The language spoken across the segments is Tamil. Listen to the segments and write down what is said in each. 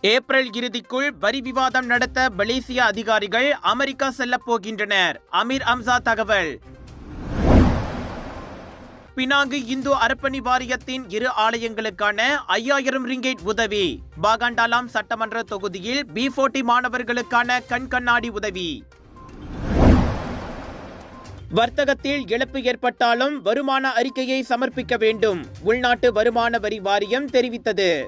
ஏப்ரல் இறுதிக்குள் வரி விவாதம் நடத்த மலேசிய அதிகாரிகள் அமெரிக்கா செல்லப் போகின்றனர். அமீர் அம்சா தகவல். பினாங்கு இந்து அறப்பணி வாரியத்தின் இரு ஆலயங்களுக்கான ஐயாயிரம் ரிங்கேட் உதவி. பாகாண்டாலாம் சட்டமன்ற தொகுதியில் பி போர்ட்டி மாணவர்களுக்கான கண் கண்ணாடி உதவி. வர்த்தகத்தில் இழப்பு ஏற்பட்டாலும் வருமான அறிக்கையை சமர்ப்பிக்க வேண்டும். உள்நாட்டு வருமான வரி வாரியம் தெரிவித்தது.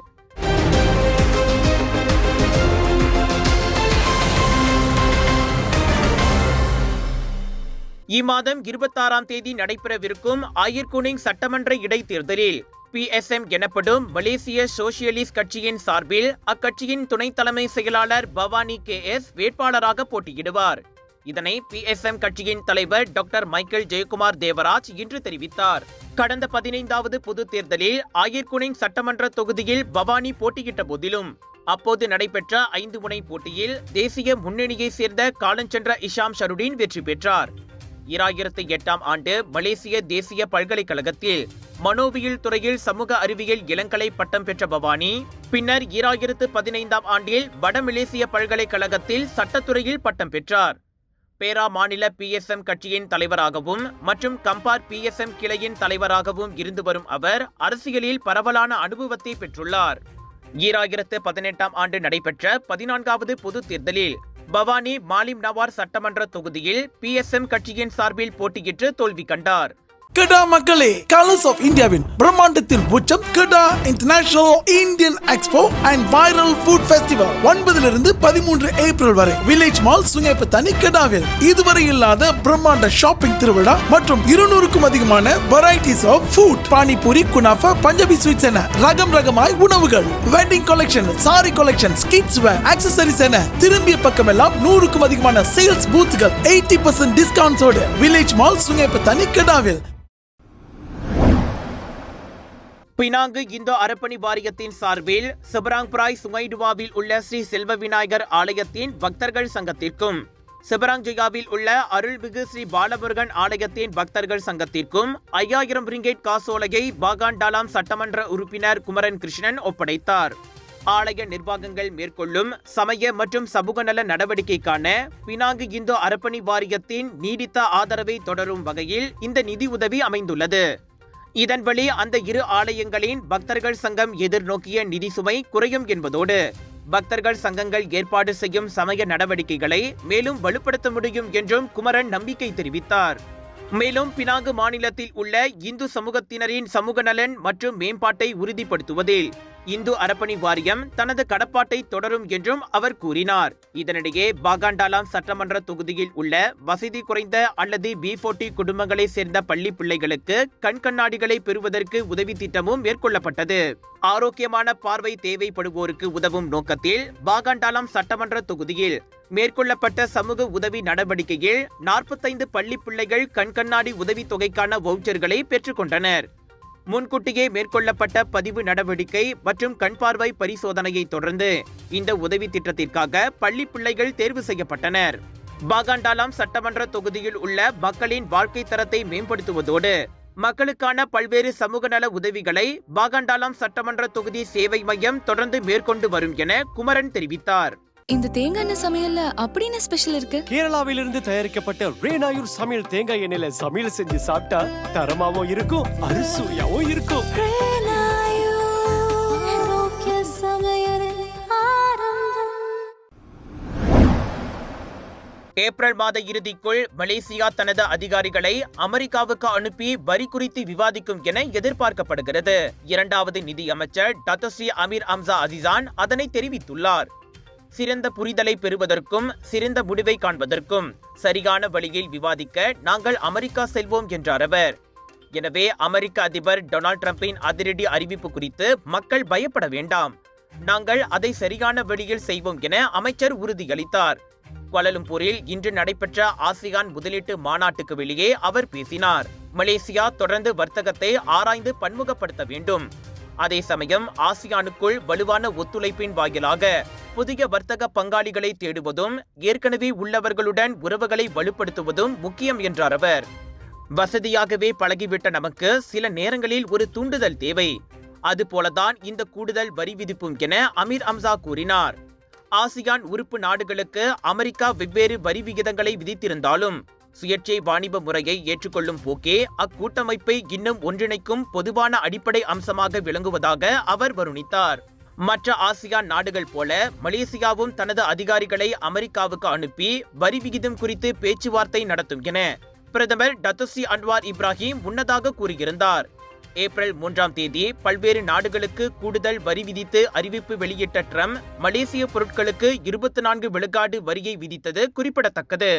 இம்மாதம் இருபத்தாறாம் தேதி நடைபெறவிருக்கும் ஆயிர்குனிங் சட்டமன்ற இடைத்தேர்தலில் பிஎஸ்எம் எனப்படும் மலேசிய சோசியலிஸ்ட் கட்சியின் சார்பில் அக்கட்சியின் துணைத் தலைமை செயலாளர் பவானி கே எஸ் வேட்பாளராக போட்டியிடுவார். இதனை பிஎஸ்எம் கட்சியின் தலைவர் டாக்டர் மைக்கேல் ஜெயக்குமார் தேவராஜ் இன்று தெரிவித்தார். கடந்த பதினைந்தாவது பொது தேர்தலில் ஆயிர்குனிங் சட்டமன்ற தொகுதியில் பவானி போட்டியிட்ட போதிலும் அப்போது நடைபெற்ற ஐந்து முனை போட்டியில் தேசிய முன்னணியைச் சேர்ந்த காலஞ்சென்ற இஷாம் ஷருடீன் வெற்றி பெற்றார். இராயிரத்தி எட்டாம் ஆண்டு மலேசிய தேசிய பல்கலைக்கழகத்தில் மனோவியல் துறையில் சமூக அறிவியல் இளங்கலை பட்டம் பெற்ற பவானி பின்னர் ஈராயிரத்து பதினைந்தாம் ஆண்டில் வட மலேசிய பல்கலைக்கழகத்தில் சட்டத்துறையில் பட்டம் பெற்றார். பேரா மாநில பிஎஸ்எம் கட்சியின் தலைவராகவும் மற்றும் கம்பார் பிஎஸ்எம் கிளையின் தலைவராகவும் இருந்து வரும் அவர் அரசியலில் பரவலான அனுபவத்தை பெற்றுள்ளார். ஈராயிரத்து பதினெட்டாம் ஆண்டு நடைபெற்ற பதினான்காவது பொது தேர்தலில் பவானி மாலிம் நவார் சட்டமன்ற தொகுதியில் பிஎஸ்எம் கட்சியின் சார்பில் போட்டியிட்டு தோல்வி கண்டார். கெடா மக்களே கலர்ஸ் ஆஃப் இந்தியாவின் பிரம்மாண்டத்தின் உச்சம் Kedah international Indian expo and viral food festival ஒன்பதிலிருந்து பதிமூன்று ஏப்ரல் வரை. வில்லேஜ் மால் சுங்கப்பத்தனி கெடாவில் இதுவரை இல்லாத பிரம்மாண்ட ஷாப்பிங் திருவிழா மற்றும் இருநூறுக்கும் அதிகமான வெரைட்டிஸ் ஆஃப் ஃபுட் பானிபூரி குனாஃபா பஞ்சாபி ஸ்வீட்ஸ் என ரகம் ரகமாய் உணவுகள். Wedding collection sari collection kids wear accessories என திரும்பிய பக்கமெல்லாம் நூறுக்கும் அதிகமான சேல்ஸ் பூத்துகள் எயிட்டி பர்சன்ட் டிஸ்கவுண்ட்ஸோடு வில்லேஜ் மால் சுங்கப்பத்தனி கெடாவில் பினாங்கு இந்தோ அரப்பணி வாரியத்தின் சார்பில் சிபராங்பிராய் சுமைடுவாவில் உள்ள ஸ்ரீ செல்வ விநாயகர் ஆலயத்தின் பக்தர்கள் சங்கத்திற்கும் சிபராங்ஜியாவில் உள்ள அருள்மிகு ஸ்ரீ பாலமுருகன் ஆலயத்தின் பக்தர்கள் சங்கத்திற்கும் ஐயாயிரம் ரிங்கேட் காசோலையை பாகாண்டாலாம் சட்டமன்ற உறுப்பினர் குமரன் கிருஷ்ணன் ஒப்படைத்தார். ஆலய நிர்வாகங்கள் மேற்கொள்ளும் சமய மற்றும் சமூக நல நடவடிக்கைக்கான பினாங்கு இந்தோ அரப்பணி வாரியத்தின் நீடித்த ஆதரவை தொடரும் வகையில் இந்த நிதி உதவி அமைந்துள்ளது. இதன் வழி அந்த இரு ஆலயங்களின் பக்தர்கள் சங்கம் எதிர்நோக்கிய நிதி சுமை குறையும் என்பதோடு பக்தர்கள் சங்கங்கள் ஏற்பாடு செய்யும் சமய நடவடிக்கைகளை மேலும் வலுப்படுத்த முடியும் என்றும் குமரன் நம்பிக்கை தெரிவித்தார். மேலும் பினாங்கு மாநிலத்தில் உள்ள இந்து சமூகத்தினரின் சமூக நலன் மற்றும் மேம்பாட்டை உறுதிப்படுத்துவதில் இந்து அறப்பணி வாரியம் தனது கடப்பாட்டை தொடரும் என்றும் அவர் கூறினார். இதனிடையே பாகாண்டாலாம் சட்டமன்ற தொகுதியில் உள்ள வசதி குறைந்த அல்லது பி போர்ட்டி குடும்பங்களை சேர்ந்த பள்ளி பிள்ளைகளுக்கு கண்கண்ணாடிகளை பெறுவதற்கு உதவி திட்டமும் மேற்கொள்ளப்பட்டது. ஆரோக்கியமான பார்வை தேவைப்படுவோருக்கு உதவும் நோக்கத்தில் பாகாண்டாலாம் சட்டமன்ற தொகுதியில் மேற்கொள்ளப்பட்ட சமூக உதவி நடவடிக்கையில் நாற்பத்தைந்து பள்ளி பிள்ளைகள் கண்கண்ணாடி உதவித் தொகைக்கான வவுச்சர்களை பெற்றுக்கொண்டனர். முன்கூட்டியே மேற்கொள்ளப்பட்ட பதிவு நடவடிக்கை மற்றும் கண்பார்வை பரிசோதனையை தொடர்ந்து இந்த உதவி திட்டத்திற்காக பள்ளி பிள்ளைகள் தேர்வு செய்யப்பட்டனர். பாகாண்டாலாம் சட்டமன்ற தொகுதியில் உள்ள மக்களின் வாழ்க்கை தரத்தை மேம்படுத்துவதோடு மக்களுக்கான பல்வேறு சமூக நல உதவிகளை பாகாண்டாலாம் சட்டமன்ற தொகுதி சேவை மையம் தொடர்ந்து மேற்கொண்டு வரும் என குமரன் தெரிவித்தார். இந்த தேங்காய் எண்ணெய் சமையல்ல அப்படி என்ன ஸ்பெஷல் இருக்கு? கேரளாவிலிருந்து தயாரிக்கப்பட்ட ரேனாயூர் சமையல் தேங்காய் எண்ணெயில சமையல் செஞ்சு சாப்பிட்டா தரமாவும் இருக்கும் அறுசுவையாவும் இருக்கும். ஏப்ரல் மாத இறுதிக்குள் மலேசியா தனது அதிகாரிகளை அமெரிக்காவுக்கு அனுப்பி வரி குறித்து விவாதிக்கும் என எதிர்பார்க்கப்படுகிறது. இரண்டாவது நிதி அமைச்சர் டத்தஸ்ரீ அமீர் அம்சா அசிசான் அதனை தெரிவித்துள்ளார். சிறந்த புரிதலை பெறுவதற்கும் சிறந்த முடிவை காண்பதற்கும் சரியான வழியில் விவாதிக்க நாங்கள் அமெரிக்கா செல்வோம் என்றார் அவர். எனவே அமெரிக்க அதிபர் டொனால்ட் ட்ரம்பின் அதிரடி அறிவிப்பு குறித்து மக்கள் பயப்பட வேண்டாம். நாங்கள் அதை சரியான வழியில் செய்வோம் என அமைச்சர் உறுதியளித்தார். கோலலம்பூரில் இன்று நடைபெற்ற ஆசியான் முதலீட்டு மாநாட்டுக்கு வெளியே அவர் பேசினார். மலேசியா தொடர்ந்து வர்த்தகத்தை ஆராய்ந்து பன்முகப்படுத்த வேண்டும். அதே சமயம் ஆசியானுக்குள் வலுவான ஒத்துழைப்பின் வாயிலாக புதிய வர்த்தக பங்காளிகளை தேடுவதும் ஏற்கனவே உள்ளவர்களுடன் உறவுகளை வலுப்படுத்துவதும் முக்கியம் என்றார் அவர். வசதியாகவே பழகிவிட்ட நமக்கு சில நேரங்களில் ஒரு தூண்டுதல் தேவை. அதுபோலதான் இந்த கூடுதல் வரி விதிப்பும் என அமீர் அம்சா கூறினார். ஆசியான் உறுப்பு நாடுகளுக்கு அமெரிக்கா வெவ்வேறு வரி விகிதங்களை விதித்திருந்தாலும் சுயேட்சை வாணிப முறையை ஏற்றுக்கொள்ளும் போக்கே அக்கூட்டமைப்பை இன்னும் ஒன்றிணைக்கும் பொதுவான அடிப்படை அம்சமாக விளங்குவதாக அவர் வருணித்தார். மற்ற ஆசியான் நாடுகள் போல மலேசியாவும் தனது அதிகாரிகளை அமெரிக்காவுக்கு அனுப்பி வரி விகிதம் குறித்து பேச்சுவார்த்தை நடத்தும் என பிரதமர் டத்தசி அன்வார் இப்ராஹிம் முன்னதாக கூறியிருந்தார். ஏப்ரல் மூன்றாம் தேதி பல்வேறு நாடுகளுக்கு கூடுதல் வரி விதித்து அறிவிப்பு வெளியிட்ட ட்ரம்ப் மலேசிய பொருட்களுக்கு இருபத்தி நான்கு விழுக்காடு வரியை விதித்தது குறிப்பிடத்தக்கது.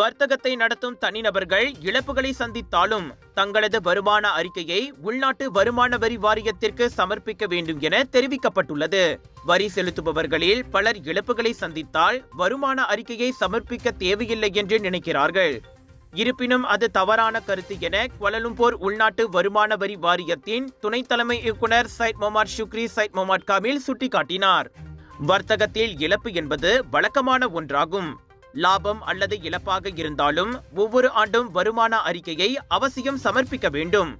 வர்த்தகத்தை நடத்தும் தனிநபர்கள் இழப்புகளை சந்தித்தாலும் தங்களது வருமான அறிக்கையை உள்நாட்டு வருமான வரி வாரியத்திற்கு சமர்ப்பிக்க வேண்டும் என தெரிவிக்கப்பட்டுள்ளது. வரி செலுத்துபவர்களில் பலர் இழப்புகளை சந்தித்தால் வருமான அறிக்கையை சமர்ப்பிக்க தேவையில்லை என்று நினைக்கிறார்கள். இருப்பினும் அது தவறான கருத்து என குவலலும்போர் உள்நாட்டு வருமான வரி வாரியத்தின் துணைத் தலைமை இயக்குனர் Syed Mohamad Shukri Syed Mohamad Kamil சுட்டிக்காட்டினார். வர்த்தகத்தில் இழப்பு என்பது வழக்கமான ஒன்றாகும். லாபம் அல்லது இழப்பாக இருந்தாலும் ஒவ்வொரு ஆண்டும் வருமான அறிக்கையை அவசியம் சமர்ப்பிக்க வேண்டும்.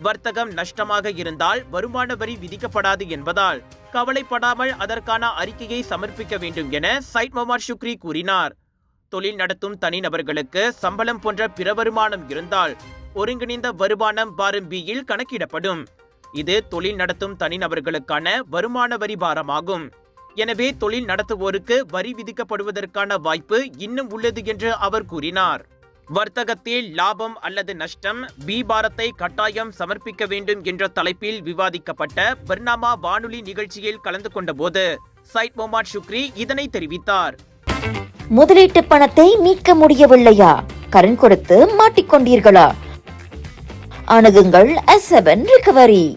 வர்த்தகம் நஷ்டமாக இருந்தால் வருமான வரி விதிக்கப்படாது என்பதால் கவலைப்படாமல் அதற்கான அறிக்கையை சமர்ப்பிக்க வேண்டும் என சைட் மொமார் ஷுக்ரி கூறினார். தொழில் நடத்தும் தனிநபர்களுக்கு சம்பளம் போன்ற பிற வருமானம் இருந்தால் ஒருங்கிணைந்த வருமானம் பாரம் பியில் கணக்கிடப்படும். இது தொழில் நடத்தும் தனிநபர்களுக்கான வருமான வரி பாரமாகும். எனவே தொழில் நடத்துவோருக்கு வரி விதிக்கப்படுவதற்கான வாய்ப்பு இன்னும் உள்ளது என்று அவர் கூறினார். வர்த்தகத்தில் லாபம் அல்லது நஷ்டம் பி பாரத்தை கட்டாயம் சமர்ப்பிக்க வேண்டும் என்ற தலைப்பில் விவாதிக்கப்பட்ட பர்னாமா வானொலி நிகழ்ச்சியில் கலந்து கொண்டபோது சைட் மொமாட் ஷுக்ரி இதனை தெரிவித்தார். முதலீட்டு பணத்தை மீட்க முடியவில்லையா? கடன் கொடுத்து மாட்டிக்கொண்டீர்களா? அணுகுங்கள் எஸ் செவன் ரிகவரி